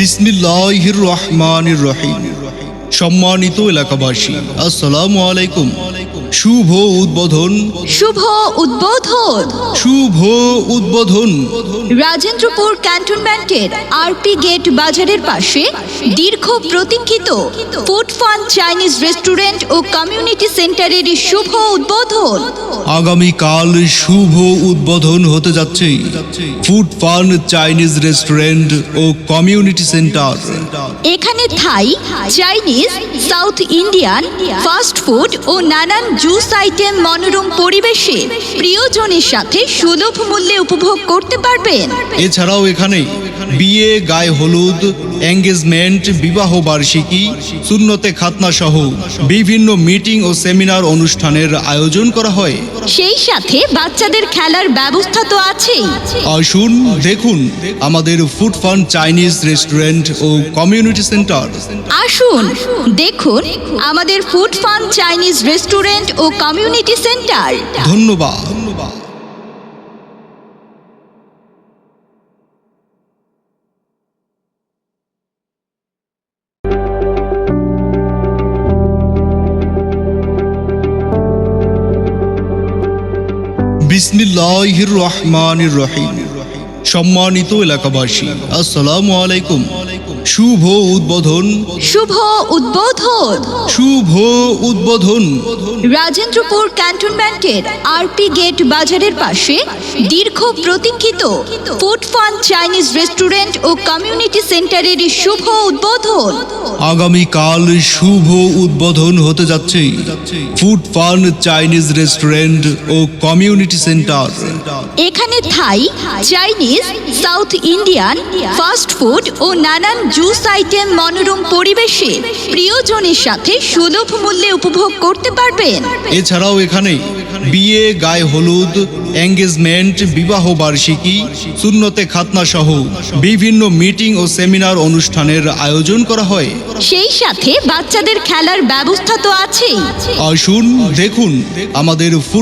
বিসমিল্লাহির রহমানির রহিম। সম্মানিত এলাকাবাসী আসসালামু আলাইকুম। শুভ উদ্বোধন। শুভ উদ্বোধন। শুভ উদ্বোধন। রাজেন্দ্রপুর ক্যান্টনমেন্টের আরপি গেট বাজারের পাশে দীর্ঘ প্রতীক্ষিত ফুড ফান চাইনিজ রেস্টুরেন্ট ও কমিউনিটি সেন্টারের শুভ উদ্বোধন। আগামীকাল শুভ উদ্বোধন হতে যাচ্ছে। ফুড ফান চাইনিজ রেস্টুরেন্ট ও কমিউনিটি সেন্টার। এখানে Thai Chinese South Indian fast food ও নানান জুস আইটেম মনোরম পরিবেশে প্রিয়জনের সাথে সুলভ মূল্যে উপভোগ করতে পারবেন। এছাড়াও এখানে বিয়ে গায়ে হলুদ এঙ্গেজমেন্ট বিবাহ বার্ষিকী শূন্যতে খাতনা সহ বিভিন্ন মিটিং ও সেমিনার অনুষ্ঠানের আয়োজন করা হয়। সেই সাথে বাচ্চাদের খেলার ব্যবস্থা তো আছেই। আসুন দেখুন আমাদের ফুড ফান চাইনিজ রেস্টুরেন্ট ও কমিউনিটি সেন্টার আসুন দেখুন আমাদের ফুড ফান চাইনিজ রেস্টুরেন্ট ও কমিউনিটি সেন্টার ধন্যবাদ। বিসমিল্লাহির রহমানির রহিম। সম্মানিত এলাকাবাসী আসসালামু আলাইকুম। শুভ উদ্বোধন। শুভ উদ্বোধন। শুভ উদ্বোধন। রাজেন্দ্রপুর ক্যান্টনমেন্টের আরপি গেট বাজারের পাশে দীর্ঘ প্রতীক্ষিত ফুড ফান চাইনিজ রেস্টুরেন্ট ও কমিউনিটি সেন্টারের শুভ উদ্বোধন। আগামীকাল শুভ উদ্বোধন হতে যাচ্ছে। ফুড ফান চাইনিজ রেস্টুরেন্ট ও কমিউনিটি সেন্টার। এখানে Thai Chinese south Indian fast food ও নানান জুস আইটেম মনোরম পরিবেশে প্রিয়জনের সাথে সুলভ মূল্যে উপভোগ করতে পারবেন। এছাড়াও এখানে বিয়ে গায়ে হলুদ এঙ্গেজমেন্ট বিবাহ বার্ষিকী শূন্যতে খাতনা সহ বিভিন্ন মিটিং ও সেমিনার অনুষ্ঠানের আয়োজন করা হয়। সেই সাথে বাচ্চাদের খেলার ব্যবস্থা তো আছেই। আসুন দেখুন আমাদের ফুড